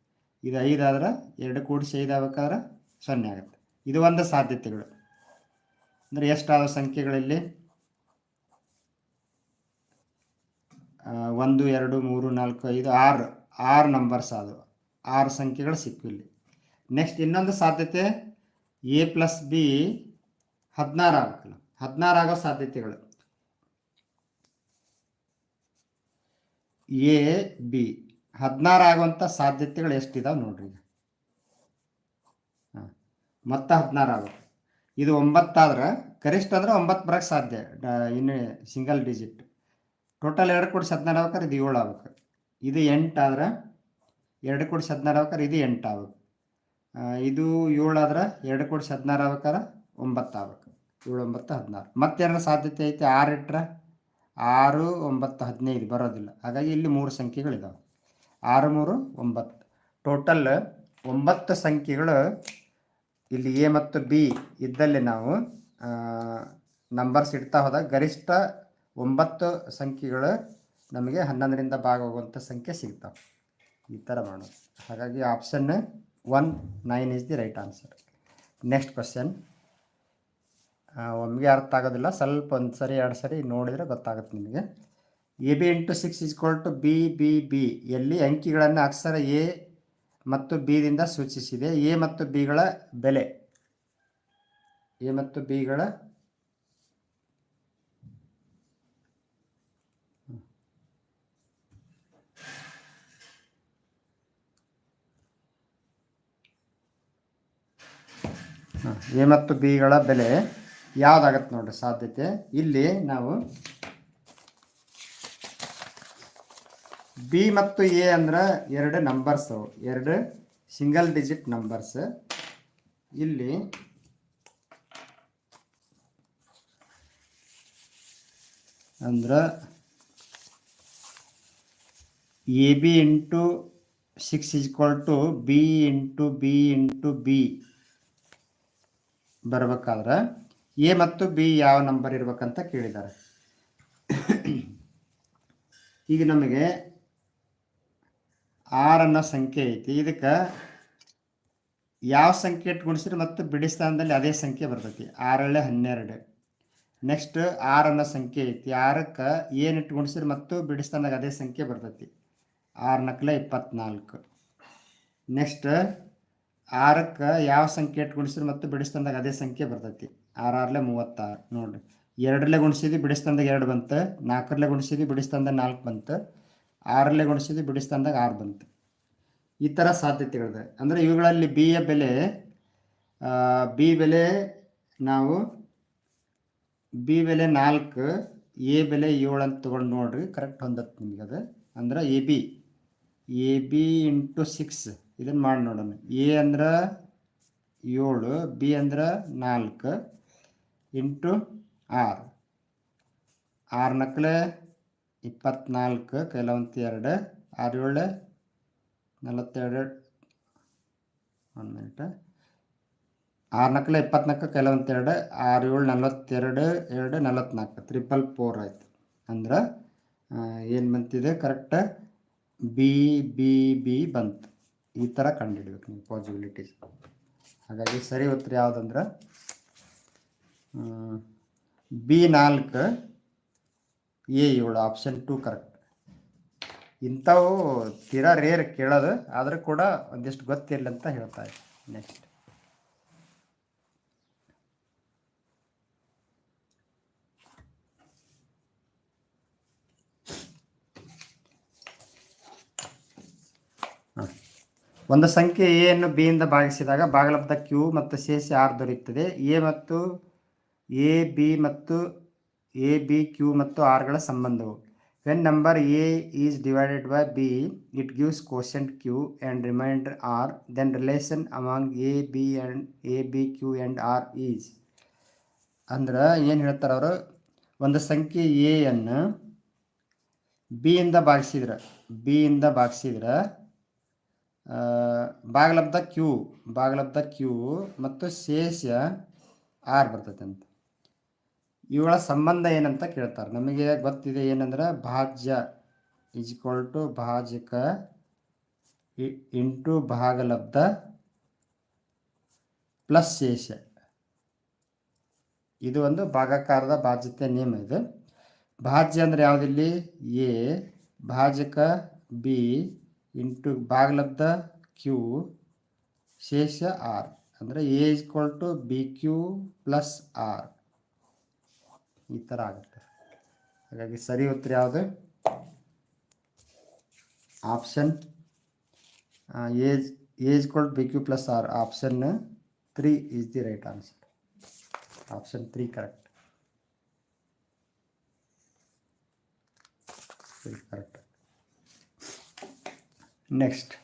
ಇದು ಐದು ಆದ್ರೆ ಎರಡು ಕೂಡ ಐದು ಆಗ್ಬೇಕಾದ್ರೆ ಸೊನ್ನೆ ಆಗುತ್ತೆ. ಇದು ಒಂದು ಸಾಧ್ಯತೆಗಳು. ಅಂದರೆ ಎಷ್ಟಾದ ಸಂಖ್ಯೆಗಳಲ್ಲಿ? ಒಂದು, ಎರಡು, ಮೂರು, ನಾಲ್ಕು, ಐದು, ಆರು. ಆರು ನಂಬರ್ಸ್ ಅದು ಆರು ಸಂಖ್ಯೆಗಳು ಸಿಕ್ಕು ಇಲ್ಲಿ. ನೆಕ್ಸ್ಟ್ ಇನ್ನೊಂದು ಸಾಧ್ಯತೆ. ಎ ಪ್ಲಸ್ ಬಿ ಹದಿನಾರು ಆಗಬೇಕಲ್ಲ ಹದಿನಾರು ಆಗೋ ಸಾಧ್ಯತೆಗಳು. ಎ ಬಿ ಹದಿನಾರು ಆಗುವಂಥ ಸಾಧ್ಯತೆಗಳು ಎಷ್ಟಿದಾವೆ ನೋಡ್ರಿ ಈಗ. ಹಾಂ, ಮತ್ತೆ ಹದಿನಾರು ಆಗುತ್ತೆ. ಇದು ಒಂಬತ್ತಾದ್ರೆ ಗರಿಷ್ಠ ಅಂದ್ರೆ ಒಂಬತ್ತು ಬರೋಕ್ಕೆ ಸಾಧ್ಯ ಇನ್ನು ಸಿಂಗಲ್ ಡಿಜಿಟ್ ಟೋಟಲ್ ಎರಡು ಕೂಡಿಸಿ ಹದಿನಾರು ಆಗ್ಬೇಕಾರೆ ಇದು ಏಳು ಆಗ್ಬೇಕು. ಇದು ಎಂಟು ಆದ್ರೆ ಎರಡು ಕೂಡಿಸಿ ಹದಿನಾರು ಆಗ್ಬೇಕಾರೆ ಇದು ಎಂಟು ಆಗ್ಬೇಕು. ಇದು ಏಳು ಆದ್ರೆ ಎರಡು ಕೋಟಿ ಹದಿನಾರು ಆಗ್ಬೇಕಾರೆ, ಒಂಬತ್ತು ಆಗ್ಬೇಕು. ಏಳು, ಒಂಬತ್ತು, ಹದಿನಾರು. ಮತ್ತೆರಡು ಸಾಧ್ಯತೆ ಐತೆ, ಆರು ಇಟ್ರೆ ಆರು, ಒಂಬತ್ತು, ಹದಿನೈದು ಬರೋದಿಲ್ಲ. ಹಾಗಾಗಿ ಇಲ್ಲಿ ಮೂರು ಸಂಖ್ಯೆಗಳಿದ್ದಾವೆ ಆರು, ಮೂರು, ಒಂಬತ್ತು. ಟೋಟಲ್ ಒಂಬತ್ತು ಸಂಖ್ಯೆಗಳು ಇಲ್ಲಿ ಎ ಮತ್ತು ಬಿ ಇದ್ದಲ್ಲಿ ನಾವು ನಂಬರ್ಸ್ ಇಡ್ತಾ ಹೋದಾಗ ಗರಿಷ್ಠ ಒಂಬತ್ತು ಸಂಖ್ಯೆಗಳು ನಮಗೆ ಹನ್ನೊಂದರಿಂದ ಭಾಗ ಹೋಗುವಂಥ ಸಂಖ್ಯೆ ಸಿಗ್ತಾವೆ. ಈ ಥರ ಮಾಡೋದು. ಹಾಗಾಗಿ option one nine is the right answer next question ಒಮ್ಮೆಗೆ ಅರ್ಥ ಆಗೋದಿಲ್ಲ. ಸ್ವಲ್ಪ ಒಂದು ಸರಿ, ಎರಡು ಸರಿ ನೋಡಿದರೆ ಗೊತ್ತಾಗುತ್ತೆ ನಿಮಗೆ. A B into six is equal to B B B ಎಲ್ಲಿ ಅಂಕಿಗಳನ್ನು ಅಕ್ಷರ ಎ ಮತ್ತು ಬಿದಿಂದ ಸೂಚಿಸಿದೆ. ಎ ಮತ್ತು ಬಿಗಳ ಬೆಲೆ. ಎ ಮತ್ತು ಬಿಗಳ ಎ ಮತ್ತು ಬಿಗಳ ಬೆಲೆ ಯಾವುದಾಗತ್ತೆ ನೋಡ್ರಿ ಸಾಧ್ಯತೆ. ಇಲ್ಲಿ ನಾವು ಬಿ ಮತ್ತು ಎ ಅಂದ್ರೆ ಎರಡು ನಂಬರ್ಸ್ ಅವು. ಎರಡು ಸಿಂಗಲ್ ಡಿಜಿಟ್ ನಂಬರ್ಸ್ ಇಲ್ಲಿ ಅಂದ್ರೆ A B into six equal to B into B into B. ಬರ್ಬೇಕಾದ್ರೆ ಎ ಮತ್ತು ಬಿ ಯಾವ ನಂಬರ್ ಇರ್ಬೇಕಂತ ಕೇಳಿದ್ದಾರೆ ಈಗ ನಮಗೆ ಆರ್ ಅನ್ನೋ ಸಂಖ್ಯೆ ಐತಿ. ಇದಕ್ಕೆ ಯಾವ ಸಂಖ್ಯೆ ಇಟ್ಟು ಗುಣಿಸಿದ್ರೆ ಮತ್ತು ಬಿಡಿ ಸ್ಥಾನದಲ್ಲಿ ಅದೇ ಸಂಖ್ಯೆ ಬರ್ತೈತಿ. ಆರಳೆ ಹನ್ನೆರಡು. ನೆಕ್ಸ್ಟ್ ಆರ್ ಸಂಖ್ಯೆ ಐತಿ. ಆರಕ್ಕೆ ಏನು ಇಟ್ಟು ಗುಣಿಸಿದ್ರೆ ಮತ್ತು ಬಿಡಿ ಸ್ಥಾನದಾಗ ಅದೇ ಸಂಖ್ಯೆ ಬರ್ತೈತಿ. ಆರು ನಕ್ಲೆ ಇಪ್ಪತ್ನಾಲ್ಕು. ನೆಕ್ಸ್ಟ್ ಆರಕ್ಕೆ ಯಾವ ಸಂಖ್ಯೆ ಇಟ್ಟು ಗುಣಿಸಿದ್ರೆ ಮತ್ತು ಬಿಡಿಸ್ತಂದಾಗ ಅದೇ ಸಂಖ್ಯೆ ಬರ್ತೈತಿ. ಆರಾರ್ಲೆ ಮೂವತ್ತಾರು ನೋಡ್ರಿ. ಎರಡರಲ್ಲೇ ಗುಣಿಸಿದ್ವಿ ಬಿಡಿಸ್ತಂದಾಗ ಎರಡು ಬಂತು ನಾಲ್ಕರಲ್ಲೇ ಗುಣಿಸಿದ್ವಿ ಬಿಡಿಸ್ತಂದಾಗ ನಾಲ್ಕು ಬಂತು ಆರಲ್ಲೇ ಗುಣಿಸಿದ್ವಿ ಬಿಡಿಸ್ತಂದಾಗ ಆರು ಬಂತು. ಈ ಥರ ಸಾಧ್ಯತೆಗಳಿದೆ ಅಂದರೆ ಇವುಗಳಲ್ಲಿ ಬಿ ಯ ಬೆಲೆ ಬಿ ಬೆಲೆ ನಾವು ಬಿ ಬೆಲೆ ನಾಲ್ಕು ಎ ಬೆಲೆ ಏಳು ಅಂತ ತೊಗೊಂಡು ನೋಡ್ರಿ ಕರೆಕ್ಟ್ ಹೊಂದತ್ತೆ ನಿಮಗೆ ಅದು. ಅಂದ್ರೆ A B A B into six ಇದನ್ನು ಮಾಡಿ ನೋಡೋಣ. ಎ ಅಂದ್ರೆ ಏಳು, ಬಿ ಅಂದ್ರೆ ನಾಲ್ಕು, ಇಂಟು ಆರು. ಆರು ನಕ್ಲೆ ಇಪ್ಪತ್ನಾಲ್ಕು, ಕೆಲವಂತ ಎರಡು, ಆರು ಏಳು, ನಲವತ್ತೆರಡು, ಒಂದು ಮಿನಿಟ ಆರು ನಕ್ಲೆ ಇಪ್ಪತ್ನಾಲ್ಕು, ಕೆಲವಂತ ಎರಡು, ಆರು ಏಳು, ನಲವತ್ತೆರಡು, ಎರಡು, ನಲವತ್ನಾಲ್ಕು. ತ್ರಿಪಲ್ ಫೋರ್ ಆಯ್ತು. ಅಂದ್ರೆ ಏನು ಬಂತಿದೆ? ಕರೆಕ್ಟ್ ಬಿ ಬಿ ಬಿ ಬಂತು. ಈ ಥರ ಕಂಡುಹಿಡ್ಬೇಕು ನೀವು ಪಾಸಿಬಿಲಿಟೀಸ್ ಹಾಗಾಗಿ ಸರಿ ಉತ್ತರ ಯಾವುದಂದ್ರೆ ಬಿ ನಾಲ್ಕು ಎ ಏಳು ಆಪ್ಷನ್ ಟು ಕರೆಕ್ಟ್ ಇಂಥವು ತೀರಾ ರೇರ್ ಕೇಳೋದು, ಆದರೂ ಕೂಡ ಒಂದಿಷ್ಟು ಗೊತ್ತಿರಲಿ ಅಂತ ಹೇಳ್ತಾ ಇದ್ದೀನಿ. ನೆಕ್ಸ್ಟ್ ಒಂದು ಸಂಖ್ಯೆ ಎ ಅನ್ನು ಬಿ ಇಂದ ಭಾಗಿಸಿದಾಗ ಬಾಗಲಬ್ಧ ಕ್ಯೂ ಮತ್ತು ಶೇಷ ಆರ್ ದೊರೆಯುತ್ತದೆ. ಎ ಮತ್ತು ಎ, ಬಿ ಮತ್ತು ಎ, ಬಿ, ಕ್ಯೂ ಮತ್ತು ಆರ್ಗಳ ಸಂಬಂಧವು. When number A is divided by B it gives quotient Q and remainder R then relation among A B and A B Q and R is ಅಂದ್ರೆ ಏನು ಹೇಳ್ತಾರೆ ಅವರು? ಒಂದು ಸಂಖ್ಯೆ ಎ ಅನ್ನು ಬಿ ಇಂದ ಭಾಗಿಸಿದ್ರೆ ಬಿ ಇಂದ ಭಾಗಿಸಿದ್ರೆ ಭಾಗಲಬ್ಧ ಕ್ಯೂ ಭಾಗಲಬ್ಧ ಕ್ಯೂ ಮತ್ತು ಶೇಷ ಆರ್ ಬರ್ತೈತೆ ಅಂತ. ಇವುಗಳ ಸಂಬಂಧ ಏನಂತ ಕೇಳ್ತಾರೆ. ನಮಗೆ ಗೊತ್ತಿದೆ ಏನಂದ್ರೆ ಭಾಜ್ಯ ಇಸ್ ಈಕ್ವಲ್ ಟು ಭಾಜಕ ಇಂಟು ಭಾಗಲಬ್ಧ ಪ್ಲಸ್ ಶೇಷ ಇದು ಒಂದು ಭಾಗಾಕಾರದ ಭಾಜ್ಯತೆ ನಿಯಮ ಇದು. ಭಾಜ್ಯ ಅಂದರೆ ಯಾವುದಿಲ್ಲಿ? ಎ, ಭಾಜಕ, ಬಿ ಇಂಟು ಭಾಗಲಬ್ಧ ಕ್ಯೂ ಶೇಷ ಆರ್. ಅಂದರೆ A equal to B Q plus R ಈ ಥರ ಆಗುತ್ತೆ. ಹಾಗಾಗಿ ಸರಿ ಉತ್ತರ ಯಾವುದು? ಆಪ್ಷನ್ ಏಜ್ ಏಜ್ ಕೊಲ್ B Q plus R option three is the right answer option three correct. Correct. next.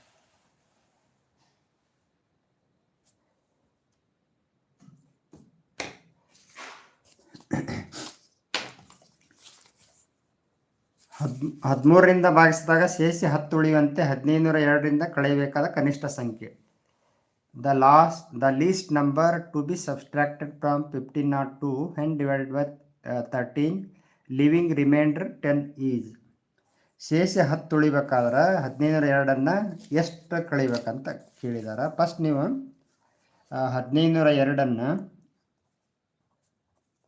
ಹದಿಮೂರರಿಂದ ಭಾಗಿಸಿದಾಗ ಸೇರಿಸಿ ಹತ್ತು ಉಳಿಯುವಂತೆ ಹದಿನೈದು ನೂರ ಎರಡರಿಂದ ಕಳೆಯಬೇಕಾದ ಕನಿಷ್ಠ ಸಂಖ್ಯೆ. The last the least number to be subtracted from fifteen not to hand divide by thirteen leaving remainder ten is ಶೇಷ ಹತ್ತು ಉಳಿಬೇಕಾದ್ರೆ ಹದಿನೈದರ ಎರಡನ್ನು ಎಷ್ಟು ಕಳಿಬೇಕಂತ ಕೇಳಿದಾರೆ. ಫಸ್ಟ್ ನೀವು ಹದಿನೈದುನೂರ ಎರಡನ್ನು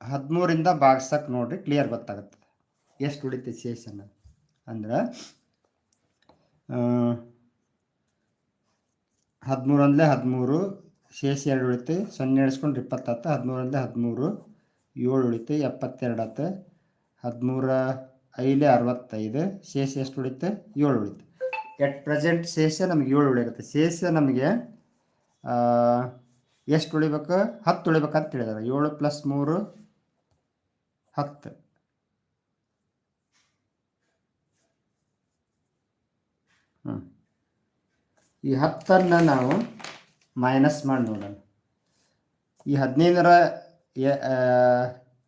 ಹದಿಮೂರಿಂದ ಭಾಗ್ಸಕ್ಕೆ ನೋಡಿರಿ ಕ್ಲಿಯರ್ ಗೊತ್ತಾಗುತ್ತೆ. ಎಷ್ಟು ಉಳಿತೈತೆ ಶೇಷನ? ಅಂದ್ರೆ ಹದಿಮೂರೊಂದಲೇ ಹದಿಮೂರು, ಶೇಷ ಎರಡು ಉಳಿತು, ಸೊನ್ನೆ ಇಳಿಸ್ಕೊಂಡ್ರೆ ಇಪ್ಪತ್ತತ್ತು ಹದಿಮೂರೊಂದಲೇ ಹದಿಮೂರು, ಏಳು ಉಳಿತು ಎಪ್ಪತ್ತೆರಡು ಆತು ಹದಿಮೂರ ಐಲೇ ಅರವತ್ತೈದು, ಶೇಷ ಎಷ್ಟು ಉಳಿತು ಏಳು ಉಳಿತು ಎಟ್ ಪ್ರೆಸೆಂಟ್ ಶೇಷ ನಮಗೆ ಏಳು ಉಳಿಯುತ್ತೆ ಶೇಷ ನಮಗೆ ಎಷ್ಟು ಉಳಿಬೇಕು? ಹತ್ತು ಉಳಿಬೇಕಂತ ಹೇಳಿದಾರೆ. ಏಳು ಪ್ಲಸ್ ಮೂರು, ಹತ್ತು. ಹ್ಞೂ ಈ ಹತ್ತನ್ನು ನಾವು ಮೈನಸ್ ಮಾಡಿ ನೋಡೋಣ. ಈ ಹದಿನೈದರ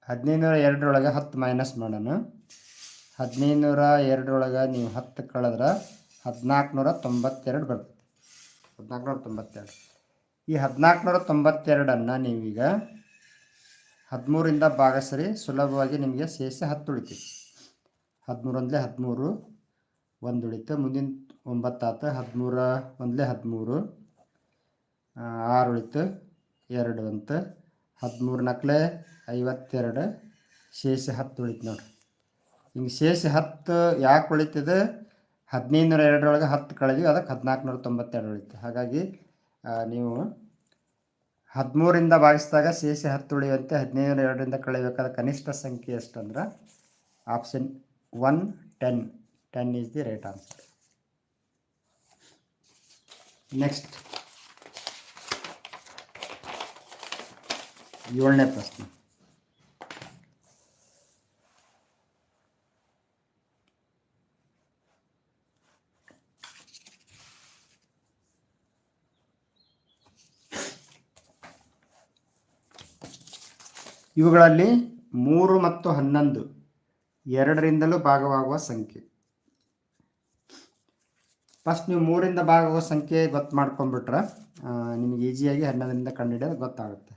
ಹದಿನೈದರ ಎರಡರೊಳಗೆ ಹತ್ತು ಮೈನಸ್ ಮಾಡೋಣ. ಹದಿನೈದುನೂರ ಎರಡರೊಳಗೆ ನೀವು ಹತ್ತು ಕಳೆದ್ರೆ ಹದಿನಾಲ್ಕುನೂರ ತೊಂಬತ್ತೆರಡು ಬರ್ತದೆ. ಹದಿನಾಲ್ಕುನೂರ ತೊಂಬತ್ತೆರಡು ಈ ಹದಿನಾಲ್ಕುನೂರ ತೊಂಬತ್ತೆರಡನ್ನು ನೀವೀಗ ಹದಿಮೂರಿಂದ ಭಾಗಸರಿ ಸುಲಭವಾಗಿ ನಿಮಗೆ ಶೇಷ ಹತ್ತು ಉಳಿತೈತಿ. ಹದಿಮೂರೊಂದಲೇ ಹದಿಮೂರು ಒಂದು ಉಳಿತು ಮುಂದಿನ ಒಂಬತ್ತಾತು ಹದಿಮೂರ, ಒಂದಲೇ ಹದಿಮೂರು ಆರು ಉಳಿತು ಎರಡು ಅಂತ ಹದಿಮೂರು ನಕ್ಲೆ ಐವತ್ತೆರಡು, ಶೇಷ ಹತ್ತು ಉಳಿತು ನೋಡ್ರಿ. ಹಿಂಗೆ ಶೇಷ ಹತ್ತು ಯಾಕೆ ಉಳಿತದೆ? ಹದಿನೈದುನೂರ ಎರಡರೊಳಗೆ ಹತ್ತು ಕಳೆದ್ವಿ, ಅದಕ್ಕೆ ಹದಿನಾಲ್ಕುನೂರ ತೊಂಬತ್ತೆರಡು ಉಳಿತು. ಹಾಗಾಗಿ ನೀವು ಹದಿಮೂರಿಂದ ಭಾಗಿಸಿದಾಗ ಶೇಷ ಹತ್ತು ಉಳಿಯುವಂತೆ ಹದಿನೈದು ನೂರ ಎರಡರಿಂದ ಕಳೆಯಬೇಕಾದ ಕನಿಷ್ಠ ಸಂಖ್ಯೆ ಎಷ್ಟು ಅಂದ್ರೆ option one, ten. Ten is the right answer. Next. ಏಳನೇ ಪ್ರಶ್ನೆ. ಇವುಗಳಲ್ಲಿ ಮೂರು ಮತ್ತು ಹನ್ನೊಂದು ಎರಡರಿಂದಲೂ ಭಾಗವಾಗುವ ಸಂಖ್ಯೆ. ಫಸ್ಟ್ ನೀವು ಮೂರಿಂದ ಭಾಗವಾಗುವ ಸಂಖ್ಯೆ ಗೊತ್ತು ಮಾಡ್ಕೊಂಡ್ಬಿಟ್ರೆ ನಿಮಗೆ ಈಸಿಯಾಗಿ ಹನ್ನೊಂದರಿಂದ ಕಂಡುಹಿಡಿಯೋದು ಗೊತ್ತಾಗುತ್ತೆ.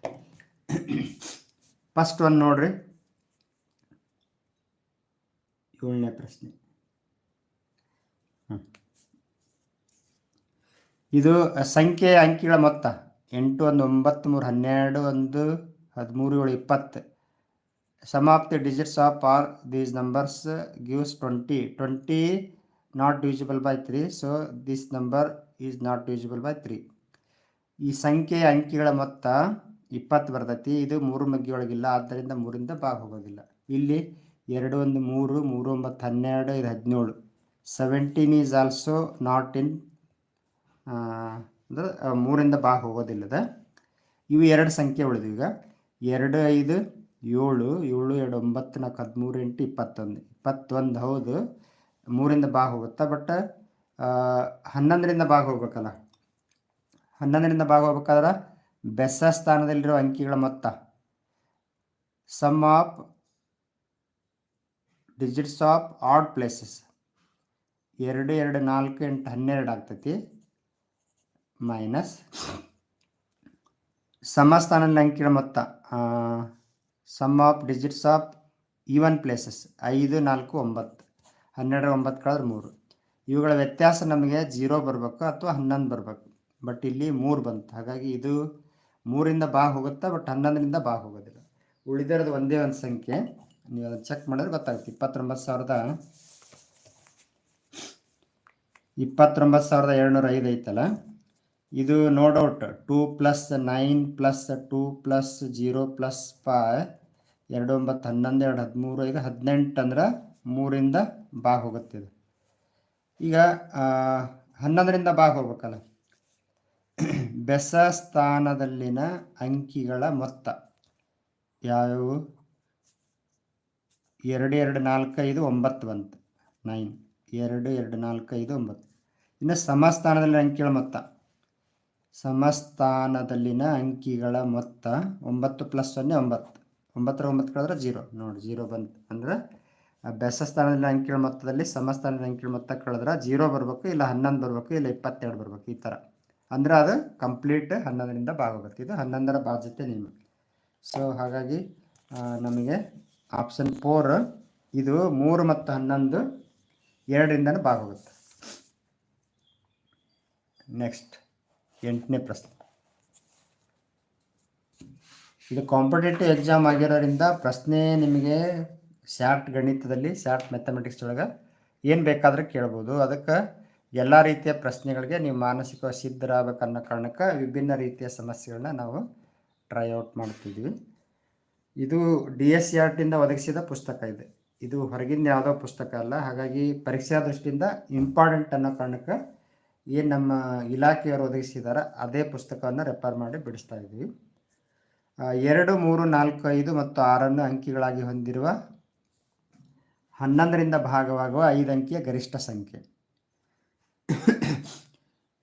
ಫಸ್ಟ್ ಒಂದು ನೋಡ್ರಿ. ಏಳನೇ ಪ್ರಶ್ನೆ. ಇದು ಸಂಖ್ಯೆ ಅಂಕಿಗಳ ಮೊತ್ತ. ಎಂಟು ಒಂದು ಒಂಬತ್ತು ಮೂರು ಹನ್ನೆರಡು ಒಂದು ಹದಿಮೂರು ಏಳು ಇಪ್ಪತ್ತು. Sum of the digits of are these numbers gives twenty twenty not divisible by three so this number is not divisible by three ಈ ಸಂಖ್ಯೆಯ ಅಂಕಿಗಳ ಮೊತ್ತ ಇಪ್ಪತ್ತು ಬರ್ತೈತಿ. ಇದು ಮೂರು ಮಗ್ಗಿಯೊಳಗಿಲ್ಲ ಆದ್ದರಿಂದ ಮೂರಿಂದ ಭಾಗ ಹೋಗೋದಿಲ್ಲ. ಇಲ್ಲಿ ಎರಡು, ಒಂದು, ಮೂರು ಮೂರು, ಒಂಬತ್ತು, ಹನ್ನೆರಡು ಇದು ಹದಿನೇಳು. Seventeen is also not in ಅಂದ್ರೆ ಮೂರಿಂದ ಭಾಗ ಹೋಗೋದಿಲ್ಲದ. ಇವು ಎರಡು ಸಂಖ್ಯೆ ಉಳಿದು ಈಗ. ಎರಡು ಐದು, ಏಳು ಏಳು ಎರಡು ಒಂಬತ್ತು ನಾಲ್ಕು, ಹದಿಮೂರು, ಎಂಟು, ಇಪ್ಪತ್ತೊಂದು. ಇಪ್ಪತ್ತೊಂದು, ಹೌದು. ಮೂರಿಂದ ಭಾಗ ಹೋಗುತ್ತಾ? ಬಟ್ ಹನ್ನೊಂದರಿಂದ ಭಾಗ ಹೋಗ್ಬೇಕಲ್ಲ? ಹನ್ನೊಂದರಿಂದ ಭಾಗ ಹೋಗ್ಬೇಕಾದ್ರೆ ಬೆಸ ಸ್ಥಾನದಲ್ಲಿರೋ ಅಂಕಿಗಳ ಮೊತ್ತ. Sum of digits of odd places. ಎರಡು ಎರಡು, ನಾಲ್ಕು, ಎಂಟು, ಹನ್ನೆರಡು ಆಗ್ತೈತಿ. ಮೈನಸ್ ಸಮಸ್ಥಾನದ ಅಂಕಿಗಳ ಮೊತ್ತ. Sum of digits of even places ಐದು, ನಾಲ್ಕು, ಒಂಬತ್ತು, ಹನ್ನೆರಡು, ಒಂಬತ್ತು ಕಳೆದ್ರೆ ಮೂರು. ಇವುಗಳ ವ್ಯತ್ಯಾಸ ನಮಗೆ ಜೀರೋ ಬರಬೇಕು ಅಥವಾ ಹನ್ನೊಂದು ಬರಬೇಕು. ಬಟ್ ಇಲ್ಲಿ ಮೂರು ಬಂತು. ಹಾಗಾಗಿ ಇದು ಮೂರಿಂದ ಬಾ ಹೋಗುತ್ತಾ ಬಟ್ ಹನ್ನೊಂದರಿಂದ ಬಾ ಹೋಗೋದಿಲ್ಲ. ಉಳಿದಿರೋದು ಒಂದೇ ಒಂದು ಸಂಖ್ಯೆ. ನೀವು ಅದನ್ನು ಚೆಕ್ ಮಾಡಿದ್ರೆ ಗೊತ್ತಾಗುತ್ತೆ. ಇಪ್ಪತ್ತೊಂಬತ್ತು ಸಾವಿರದ ಇಪ್ಪತ್ತೊಂಬತ್ತು ಸಾವಿರದ ಏಳ್ನೂರ ಐದು ಐತಲ್ಲ? ಇದು no doubt two plus nine plus two plus zero plus five ಎರಡು ಒಂಬತ್ತು ಹನ್ನೊಂದು, ಎರಡು ಹದಿಮೂರು ಐದು ಹದಿನೆಂಟು ಅಂದ್ರೆ ಮೂರಿಂದ ಬಾ ಹೋಗುತ್ತೆ ಇದು. ಈಗ ಹನ್ನೊಂದರಿಂದ ಬಾ ಹೋಗ್ಬೇಕಲ್ಲ. ಬೆಸ ಸ್ಥಾನದಲ್ಲಿನ ಅಂಕಿಗಳ ಮೊತ್ತ ಯಾವ್ಯಾವು? ಎರಡು ಎರಡು, ನಾಲ್ಕು, ಐದು, ಒಂಬತ್ತು ಬಂತು. ನೈನ್ ಎರಡು ಎರಡು, ನಾಲ್ಕು, ಐದು, ಒಂಬತ್ತು. ಇನ್ನು ಸಮಸ್ಥಾನದಲ್ಲಿ ಅಂಕಿಗಳ ಮೊತ್ತ. ಸಮಸ್ಥಾನದಲ್ಲಿನ ಅಂಕಿಗಳ ಮೊತ್ತ ಒಂಬತ್ತು ಪ್ಲಸ್ ಸೊನ್ನೆ ಒಂಬತ್ತು. ಒಂಬತ್ತರ ಒಂಬತ್ತು ಕಳೆದ್ರೆ ಜೀರೋ. ನೋಡಿ, ಜೀರೋ ಬಂತು ಅಂದ್ರೆ ಬೆಸ ಸ್ಥಾನದಲ್ಲಿ ಅಂಕಿಗಳ ಮೊತ್ತದಲ್ಲಿ ಸಮಸ್ಥಾನದ ಅಂಕಿಗಳ ಮೊತ್ತ ಕಳೆದ್ರೆ ಜೀರೋ ಬರಬೇಕು, ಇಲ್ಲ ಹನ್ನೊಂದು ಬರಬೇಕು, ಇಲ್ಲ ಇಪ್ಪತ್ತೆರಡು ಬರಬೇಕು, ಈ ಥರ. ಅಂದ್ರೆ ಅದು ಕಂಪ್ಲೀಟ್ ಹನ್ನೊಂದರಿಂದ ಭಾಗ ಇದು ಹನ್ನೊಂದರ ಬಾಧ್ಯತೆ ನಿಮ್ಮ ಸೊ ಹಾಗಾಗಿ ನಮಗೆ ಆಪ್ಷನ್ ಫೋರ್ ಇದು ಮೂರು ಮತ್ತು ಹನ್ನೊಂದು ಎರಡರಿಂದನೂ ಭಾಗ ಹೋಗುತ್ತೆ ನೆಕ್ಸ್ಟ್ ಎಂಟನೇ ಪ್ರಶ್ನೆ. ಇದು ಕಾಂಪಿಟೇಟಿವ್ ಎಕ್ಸಾಮ್ ಆಗಿರೋದ್ರಿಂದ ಪ್ರಶ್ನೆ ನಿಮಗೆ ಶಾರ್ಟ್ ಗಣಿತದಲ್ಲಿ ಶಾರ್ಟ್ ಮ್ಯಾಥಮೆಟಿಕ್ಸ್ ಒಳಗೆ ಏನು ಬೇಕಾದರೂ ಕೇಳ್ಬೋದು. ಅದಕ್ಕೆ ಎಲ್ಲ ರೀತಿಯ ಪ್ರಶ್ನೆಗಳಿಗೆ ನೀವು ಮಾನಸಿಕ ಸಿದ್ಧರಾಗಬೇಕನ್ನೋ ಕಾರಣಕ್ಕೆ ವಿಭಿನ್ನ ರೀತಿಯ ಸಮಸ್ಯೆಗಳನ್ನ ನಾವು ಟ್ರೈ ಔಟ್ ಮಾಡ್ತಿದ್ವಿ. ಇದು ಡಿ ಎಸ್ ಸಿ ಒದಗಿಸಿದ ಪುಸ್ತಕ ಇದೆ. ಇದು ಹೊರಗಿಂದ ಯಾವುದೋ ಪುಸ್ತಕ ಅಲ್ಲ. ಹಾಗಾಗಿ ಪರೀಕ್ಷಾ ದೃಷ್ಟಿಯಿಂದ ಇಂಪಾರ್ಟೆಂಟ್ ಅನ್ನೋ ಕಾರಣಕ್ಕೆ ಏನು ನಮ್ಮ ಇಲಾಖೆಯವರು ಒದಗಿಸಿದಾರ ಅದೇ ಪುಸ್ತಕವನ್ನು ರೆಫರ್ ಮಾಡಿ ಬಿಡಿಸ್ತಾ ಇದ್ದೀವಿ. ಎರಡು, ಮೂರು, ನಾಲ್ಕು, ಐದು ಮತ್ತು ಆರನ್ನು ಅಂಕಿಗಳಾಗಿ ಹೊಂದಿರುವ ಹನ್ನೊಂದರಿಂದ ಭಾಗವಾಗುವ ಐದು ಅಂಕಿಯ ಗರಿಷ್ಠ ಸಂಖ್ಯೆ.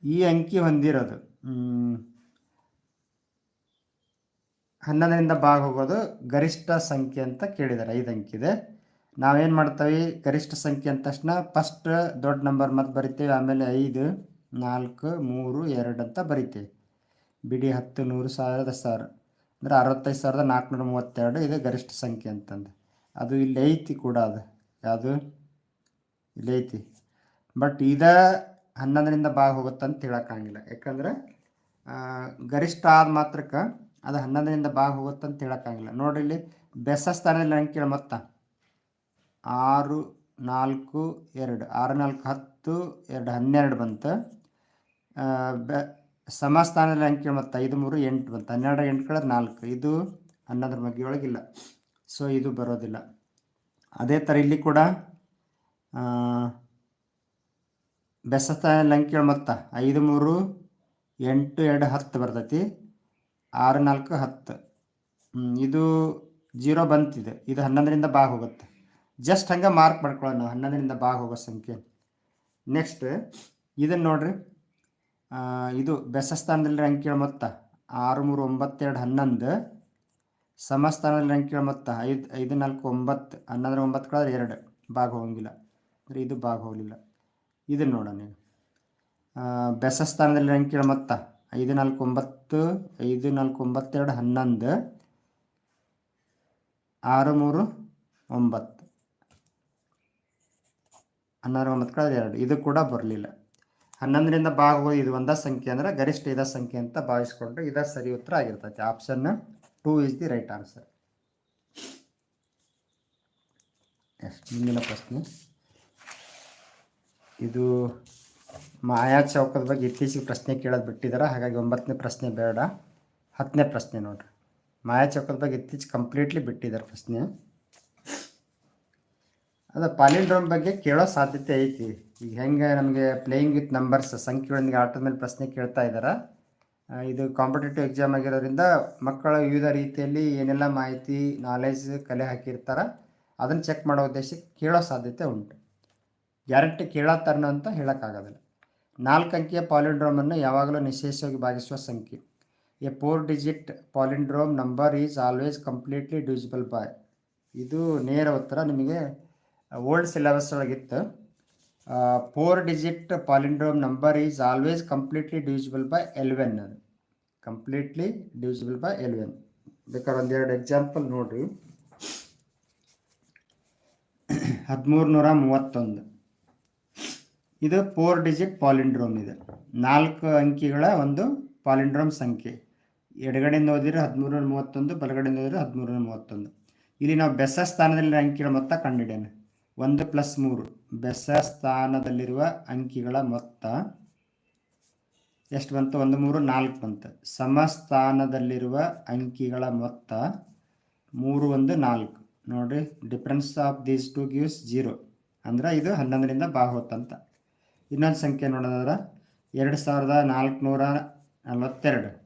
ಈ ಅಂಕಿ ಹೊಂದಿರೋದು ಹನ್ನೊಂದರಿಂದ ಭಾಗ ಹೋಗೋದು ಗರಿಷ್ಠ ಸಂಖ್ಯೆ ಅಂತ ಕೇಳಿದ್ದಾರೆ ಐದು ಅಂಕಿದೆ ನಾವೇನು ಮಾಡ್ತೀವಿ, ಗರಿಷ್ಠ ಸಂಖ್ಯೆ ಅಂದ ತಕ್ಷಣ ಫಸ್ಟ್ ದೊಡ್ಡ ನಂಬರ್ ಮತ್ತು ಬರಿತೀವಿ, ಆಮೇಲೆ ಐದು. ನಾಲ್ಕು, ಮೂರು, ಎರಡು ಅಂತ ಬರಿತೀವಿ. ಬಿಡಿ ಹತ್ತು, ನೂರು ಸಾವಿರದ ಸಾವಿರ ಅಂದರೆ ಅರವತ್ತೈದು ಸಾವಿರದ ನಾಲ್ಕುನೂರ ಮೂವತ್ತೆರಡು ಇದು ಗರಿಷ್ಠ ಸಂಖ್ಯೆ ಅಂತಂದು. ಅದು ಇಲ್ಲಿ ಐತಿ ಕೂಡ ಅದು. ಯಾವುದು? ಇಲ್ಲಿ ಐತಿ. ಬಟ್ ಇದ ಹನ್ನೊಂದರಿಂದ ಭಾಗ ಹೋಗುತ್ತೆ ಅಂತ ಹೇಳೋಕ್ಕಾಗಿಲ್ಲ. ಯಾಕಂದ್ರೆ ಗರಿಷ್ಠ ಆದ ಮಾತ್ರಕ್ಕೆ ಅದು ಹನ್ನೊಂದರಿಂದ ಭಾಗ ಹೋಗುತ್ತೆ ಅಂತ ಹೇಳೋಕ್ಕಾಗಿಲ್ಲ. ನೋಡಿ ಇಲ್ಲಿ ಬೆಸ ಸ್ಥಾನದಲ್ಲಿ ಕೇಳಿ ಮೊತ್ತ. ಆರು, ನಾಲ್ಕು, ಎರಡು. ಆರು, ನಾಲ್ಕು, ಹತ್ತು, ಎರಡು, ಹನ್ನೆರಡು ಬಂತು. ಸಮಸ್ಥಾನದಲ್ಲಿ ಅಂಕಿ ಮತ್ತು ಐದು, ಮೂರು, ಎಂಟು ಬಂತು. ಹನ್ನೆರಡು, ಎಂಟು ಕಳೆದ ನಾಲ್ಕು. ಇದು ಹನ್ನೊಂದರ ಬಗ್ಗೆ ಒಳಗಿಲ್ಲ. ಸೊ ಇದು ಬರೋದಿಲ್ಲ. ಅದೇ ಥರ ಇಲ್ಲಿ ಕೂಡ ಬೆಸಸ್ಥಾನದಲ್ಲಿ ಅಂಕಿಗಳ ಮೊತ್ತ ಐದು, ಮೂರು, ಎಂಟು, ಎರಡು, ಹತ್ತು ಬರ್ತೈತಿ. ಆರು, ನಾಲ್ಕು, ಹತ್ತು. ಇದು ಜೀರೋ ಬಂತಿದೆ. ಇದು ಹನ್ನೊಂದರಿಂದ ಭಾಗ ಹೋಗುತ್ತೆ. ಜಸ್ಟ್ ಹಂಗೆ ಮಾರ್ಕ್ ಮಾಡ್ಕೊಳ್ಳೋಣ. ನಾವು ಹನ್ನೊಂದರಿಂದ ಭಾಗ ಹೋಗೋ ಸಂಖ್ಯೆ. ನೆಕ್ಸ್ಟ್ ಇದನ್ನು ನೋಡ್ರಿ. ಇದು ಬೆಸಸ್ಥಾನದಲ್ಲಿ ಅಂಕಿಗಳ ಮೊತ್ತ ಆರು ಮೂರು ಒಂಬತ್ತೆರಡು ಹನ್ನೊಂದು. ಸಮಸ್ಥಾನದಲ್ಲಿ ಅಂಕಿಗಳ ಮೊತ್ತ ಐದು ಐದು, ನಾಲ್ಕು, ಒಂಬತ್ತು. ಹನ್ನೊಂದರ ಒಂಬತ್ತು ಕಳೆದ್ರೆ ಎರಡು. ಭಾಗ ಹೋಗಂಗಿಲ್ಲ ಅಂದರೆ ಇದು ಭಾಗ ಹೋಗಲಿಲ್ಲ. ಇದನ್ನು ನೋಡೋಣ ಈಗ. ಬೆಸಸ್ಥಾನದಲ್ಲಿ ಕೇಳಿ ಮೊತ್ತ ಐದು, ನಾಲ್ಕು, ಒಂಬತ್ತು. ಐದು, ನಾಲ್ಕು, ಒಂಬತ್ತೆರಡು, ಹನ್ನೊಂದು. ಆರು ಮೂರು ಒಂಬತ್ತು. ಹನ್ನೊಂದು ಒಂಬತ್ತು ಕಳೆದ್ರೆ ಎರಡು. ಇದು ಕೂಡ ಬರಲಿಲ್ಲ. ಹನ್ನೊಂದರಿಂದ ಭಾಗ ಹೋಗಿ ಇದು ಒಂದ ಸಂಖ್ಯೆ ಅಂದ್ರೆ ಗರಿಷ್ಠ ಇದ ಸಂಖ್ಯೆ ಅಂತ ಭಾವಿಸ್ಕೊಂಡು ಇದ ಸರಿ ಉತ್ತರ ಆಗಿರ್ತೈತಿ. Option two is the right answer yes ಮುಂದಿನ ಪ್ರಶ್ನೆ. ಇದು ಮಾಯಾ ಚೌಕದ ಬಗ್ಗೆ ಇತ್ತೀಚೆಗೆ ಪ್ರಶ್ನೆ ಕೇಳೋದು ಬಿಟ್ಟಿದ್ದಾರೆ ಹಾಗಾಗಿ ಒಂಬತ್ತನೇ ಪ್ರಶ್ನೆ ಬೇಡ. ಹತ್ತನೇ ಪ್ರಶ್ನೆ ನೋಡ್ರಿ. ಮಾಯಾ ಚೌಕದ ಬಗ್ಗೆ ಇತ್ತೀಚೆಗೆ ಕಂಪ್ಲೀಟ್ಲಿ ಬಿಟ್ಟಿದ್ದಾರೆ ಪ್ರಶ್ನೆ. ಅದು ಪಾಲಿಂಡ್ರೋಮ್ ಬಗ್ಗೆ ಕೇಳೋ ಸಾಧ್ಯತೆ ಐತಿ. ಈಗ ಹೆಂಗೆ ನಮಗೆ ಪ್ಲೇಯಿಂಗ್ ವಿತ್ ನಂಬರ್ಸ್ ಸಂಖ್ಯೆಗಳೊಂದಿಗೆ ಆಟದ ಮೇಲೆ ಪ್ರಶ್ನೆ ಕೇಳ್ತಾ ಇದ್ದಾರೆ? ಇದು ಕಾಂಪಿಟೇಟಿವ್ ಎಕ್ಸಾಮ್ ಆಗಿರೋದ್ರಿಂದ ಮಕ್ಕಳು ವಿವಿಧ ರೀತಿಯಲ್ಲಿ ಏನೆಲ್ಲ ಮಾಹಿತಿ ನಾಲೆಜ್ ಕಲೆ ಹಾಕಿರ್ತಾರೆ? ಅದನ್ನು ಚೆಕ್ ಮಾಡೋ ಉದ್ದೇಶಕ್ಕೆ ಕೇಳೋ ಸಾಧ್ಯತೆ ಉಂಟು. ಗ್ಯಾರಂಟಿ ಕೇಳತ್ತಾರನೋ ಅಂತ ಹೇಳೋಕ್ಕಾಗೋದಿಲ್ಲ. ನಾಲ್ಕು ಅಂಕಿಯ ಪಾಲಿಂಡ್ರೋಮನ್ನು ಯಾವಾಗಲೂ ನಿಶೇಷವಾಗಿ ಭಾಗಿಸುವ ಸಂಖ್ಯೆ. A four digit palindrome number is always completely divisible by ಇದು ನೇರ ಉತ್ತರ ನಿಮಗೆ old syllabus ಒಳಗಿತ್ತು. Four digit palindrome number is always completely divisible by eleven ಅದು ಕಂಪ್ಲೀಟ್ಲಿ ಡಿವಿಸಿಬಲ್ ಬೈ ಎಲ್ವೆನ್ ಬೇಕಾದ್ರೆ ಒಂದೆರಡು ಎಕ್ಸಾಂಪಲ್ ನೋಡ್ರಿ ಹದಿಮೂರು ನೂರ ಮೂವತ್ತೊಂದು ಇದು ಫೋರ್ ಡಿಜಿಟ್ ಪಾಲಿಂಡ್ರೋಮ್ ಇದೆ. ನಾಲ್ಕು ಅಂಕಿಗಳ ಒಂದು ಪಾಲಿಂಡ್ರೋಮ್ ಸಂಖ್ಯೆ. ಎಡಗಡೆಯಿಂದ ಓದಿದ್ರೆ ಹದಿಮೂರ ಮೂವತ್ತೊಂದು ಬಲಗಡೆಯಿಂದ ಓದಿದ್ರೆ ಹದಿಮೂರ ಮೂವತ್ತೊಂದು ಇಲ್ಲಿ ನಾವು ಬೆಸ ಸ್ಥಾನದಲ್ಲಿ ಅಂಕಿಗಳ ಮೊತ್ತ ಕಂಡುಹಿಡಿಯೋಣ. ಒಂದು ಪ್ಲಸ್ ಮೂರು. ಬೆಸ ಸ್ಥಾನದಲ್ಲಿರುವ ಅಂಕಿಗಳ ಮೊತ್ತ ಎಷ್ಟು ಬಂತು? ಒಂದು, ಮೂರು, ನಾಲ್ಕು ಬಂತು. ಸಮಸ್ಥಾನದಲ್ಲಿರುವ ಅಂಕಿಗಳ ಮೊತ್ತ ಮೂರು, ಒಂದು, ನಾಲ್ಕು. ನೋಡಿರಿ difference of these two gives zero ಅಂದ್ರೆ ಇದು ಹನ್ನೊಂದರಿಂದ ಬಾಹುತ್ತಂತ ಇನ್ನೊಂದು ಸಂಖ್ಯೆ ನೋಡೋದಾದ್ರೆ ಎರಡು ಸಾವಿರದ ನಾಲ್ಕುನೂರ ನಲವತ್ತೆರಡು.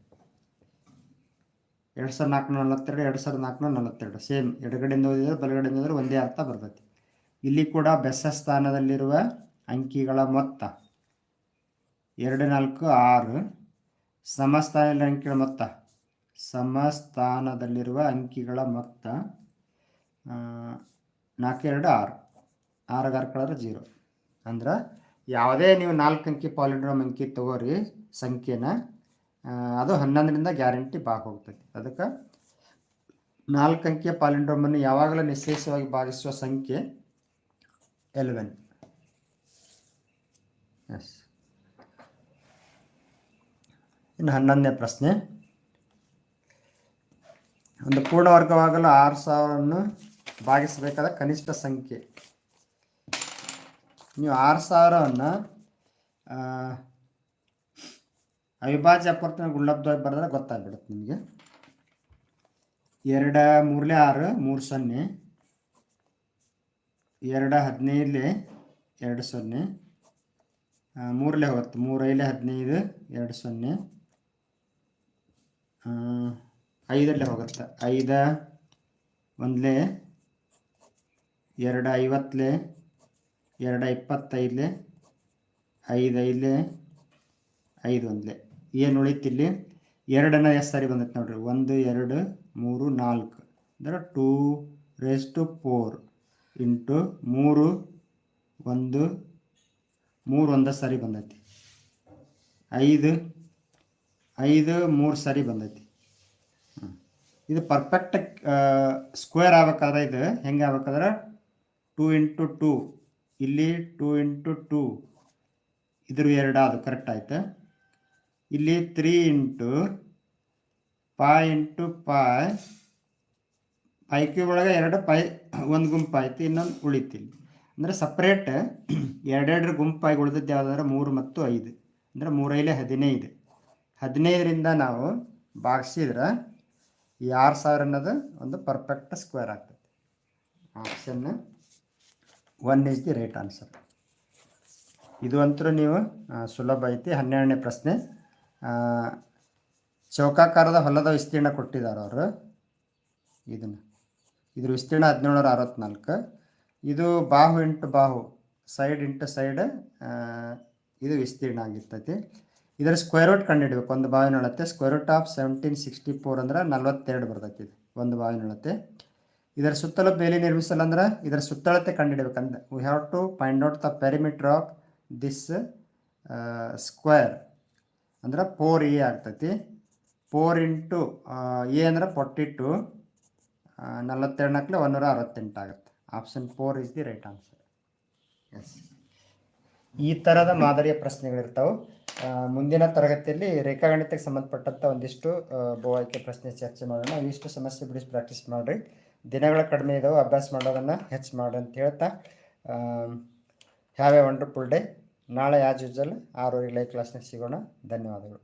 ಎರಡು ಸಾವಿರದ ನಾಲ್ಕುನೂರ ನಲವತ್ತೆರಡು, ಎರಡು ಸಾವಿರದ ನಾಲ್ಕುನೂರ ನಲವತ್ತೆರಡು. ಸೇಮ್ ಎಡಗಡೆಯಿಂದ ಓದಿದ್ರೆ ಬಲಗಡೆಯಿಂದ ಓದಿದ್ರೆ ಒಂದೇ ಅರ್ಥ ಬರ್ತೈತಿ. ಇಲ್ಲಿ ಕೂಡ ಬೆಸ ಸ್ಥಾನದಲ್ಲಿರುವ ಅಂಕಿಗಳ ಮೊತ್ತ. ಎರಡು, ನಾಲ್ಕು, ಆರು. ಸಮಸ್ಥಾನದಲ್ಲಿ ಅಂಕಿಗಳ ಮೊತ್ತ. ಸಮಸ್ಥಾನದಲ್ಲಿರುವ ಅಂಕಿಗಳ ಮೊತ್ತ ನಾಲ್ಕು, ಎರಡು, ಆರು. ಆರು ಆರು ಕಳೆದ್ರೆ ಜೀರೋ. ಅಂದ್ರೆ ಯಾವುದೇ ನೀವು ನಾಲ್ಕು ಅಂಕಿ ಪಾಲಿಡ್ರೋಮ್ ಅಂಕಿ ತಗೋರಿ ಸಂಖ್ಯೆನ ಅದು ಹನ್ನೊಂದರಿಂದ ಗ್ಯಾರಂಟಿ ಭಾಗ ಹೋಗ್ತೈತಿ ಅದಕ್ಕೆ ನಾಲ್ಕು ಅಂಕಿಯ ಪಾಲಿಂಡ್ರೋಮನ್ನು ಯಾವಾಗಲೂ ನಿಶ್ಚಯಿಸವಾಗಿ ಭಾಗಿಸುವ ಸಂಖ್ಯೆ ಎಲೆವೆನ್ ಎಸ್ ಇನ್ನು ಹನ್ನೊಂದನೇ ಪ್ರಶ್ನೆ. ಒಂದು ಪೂರ್ಣ ವರ್ಗವಾಗಲು ಆರು ಸಾವಿರವನ್ನು ಭಾಗಿಸಬೇಕಾದ ಕನಿಷ್ಠ ಸಂಖ್ಯೆ. ನೀವು ಆರು ಸಾವಿರವನ್ನು ಅವಿಭಾಜ್ಯ ಅಪವರ್ತನ ಗುಳ್ಳಬ್ದವಾಗಿ ಬರೆದ್ರೆ ಗೊತ್ತಾಗ್ಬಿಡುತ್ತೆ ನಿಮಗೆ. ಎರಡು ಮೂರಲೆ ಆರು, ಮೂರು, ಸೊನ್ನೆ. ಎರಡ ಹದಿನೈದಲೆ ಎರಡು ಸೊನ್ನೆ ಮೂರಲೆ ಹೋಗುತ್ತೆ ಮೂರೈಲೆ ಹದಿನೈದು, ಎರಡು ಸೊನ್ನೆ ಐದರಲ್ಲೇ ಹೋಗುತ್ತೆ. ಐದ, ಒಂದಲೇ, ಎರಡು ಐವತ್ತಲೆ ಎರಡು ಇಪ್ಪತ್ತೈದಲೆ ಐದು ಐದಲೆ ಐದು ಒಂದಲೆ ಏನು ಉಳಿತಿಲ್ಲಿ ಎರಡನ್ನ ಎಷ್ಟು ಸಾರಿ ಬಂದೈತೆ ನೋಡಿರಿ. ಒಂದು, ಎರಡು, ಮೂರು, ನಾಲ್ಕು. ಅಂದರೆ two raise to four into ಮೂರು ಒಂದು, ಮೂರು ಒಂದ ಸರಿ ಬಂದೈತಿ. ಐದು ಐದು, ಮೂರು ಸರಿ ಬಂದೈತಿ. ಇದು ಪರ್ಫೆಕ್ಟ್ ಸ್ಕ್ವೇರ್ ಆಗ್ಬೇಕಾದ್ರೆ ಇದು ಹೆಂಗೆ ಆಗ್ಬೇಕಾದ್ರೆ ಟೂ ಇಂಟು ಟೂ ಇಲ್ಲಿ ಟೂ ಇಂಟು ಟೂ ಇದ್ರ ಎರಡು ಅದು ಕರೆಕ್ಟ್ ಆಯ್ತು. ಇಲ್ಲಿ three into five into five ಪೈಕಿ ಒಳಗೆ ಎರಡು ಪೈ ಒಂದು ಗುಂಪಾಯ್ತು ಇನ್ನೊಂದು ಉಳಿತಿಲ್ಲಿ. ಅಂದರೆ ಸಪ್ರೇಟ್ ಎರಡೆರಡು ಗುಂಪಾಗಿ ಉಳಿದದ್ದು ಯಾವುದಂದ್ರೆ ಮೂರು ಮತ್ತು ಐದು. ಅಂದರೆ ಮೂರೈಲೆ ಹದಿನೈದು. ಹದಿನೈದರಿಂದ ನಾವು ಭಾಗಿಸಿದ್ರೆ ಆರು ಸಾವಿರ ಅನ್ನೋದು ಒಂದು ಪರ್ಫೆಕ್ಟ್ ಸ್ಕ್ವೇರ್ ಆಗ್ತದೆ. Option one is the right answer ಇದು ಅಂತೂ ನೀವು ಸುಲಭ ಐತಿ. ಹನ್ನೆರಡನೇ ಪ್ರಶ್ನೆ ಚೌಕಾಕಾರದ ಹೊಲದ ವಿಸ್ತೀರ್ಣ ಕೊಟ್ಟಿದ್ದಾರೆ ಅವರು. ಇದನ್ನು. ಇದ್ರ ವಿಸ್ತೀರ್ಣ ಹದಿನೇಳುನೂರ ಅರವತ್ನಾಲ್ಕು. ಇದು ಬಾಹು ಇಂಟು ಬಾಹು, ಸೈಡ್ ಇಂಟು ಸೈಡ್ ಇದು ವಿಸ್ತೀರ್ಣ ಆಗಿರ್ತೈತಿ. ಇದರ ಸ್ಕ್ವೇರ್ ರೂಟ್ ಕಂಡುಹಿಡಬೇಕು. ಒಂದು ಬಾವಿನ ಅಳತೆ square root of seventeen sixty four ಅಂದ್ರೆ ನಲ್ವತ್ತೆರಡು ಬರ್ತೈತಿ ಒಂದು ಬಾವಿನ ಅಳತೆ. ಇದರ ಸುತ್ತಲೂ ಬೇಲಿ ನಿರ್ಮಿಸಲಂದ್ರೆ ಇದರ ಸುತ್ತಳತೆ ಕಂಡುಹಿಡಬೇಕಂದ್ರೆ we have to find out the perimeter of this square ಅಂದ್ರೆ ಫೋರ್ ಎ ಆಗ್ತೈತಿ. ಫೋರ್ ಇಂಟು ಎ ಅಂದ್ರೆ ಫೋರ್ಟಿ ಟು ನಲವತ್ತೆರಡು ನಾಲ್ಕಲೆ ಒಂದೂರ ಅರವತ್ತೆಂಟು ಆಗುತ್ತೆ. Option four is the right answer yes ಈ ಥರದ ಮಾದರಿಯ ಪ್ರಶ್ನೆಗಳಿರ್ತಾವೆ. ಮುಂದಿನ ತರಗತಿಯಲ್ಲಿ ರೇಖಾಗಣಿತಕ್ಕೆ ಸಂಬಂಧಪಟ್ಟಂಥ ಒಂದಿಷ್ಟು ಆ, ಬಹು ಆಯ್ಕೆ ಪ್ರಶ್ನೆ ಚರ್ಚೆ ಮಾಡೋಣ. ಇಷ್ಟು ಸಮಸ್ಯೆ ಬಿಡಿಸಿ ಪ್ರಾಕ್ಟೀಸ್ ಮಾಡಿರಿ. ದಿನಗಳ ಕಡಿಮೆ ಇದಾವೆ. ಅಭ್ಯಾಸ ಮಾಡೋದನ್ನು ಹೆಚ್ಚು ಮಾಡಿ ಅಂತ ಹೇಳ್ತಾ ಹ್ಯಾವ್ ಎ ವಂಡರ್ಫುಲ್ ಡೇ ನಾಳೆ ಆ್ಯಸ್ ಯೂಸಲ್ ಆರು ಲೈವ್ ಕ್ಲಾಸ್ನಾಗ ಸಿಗೋಣ. ಧನ್ಯವಾದಗಳು.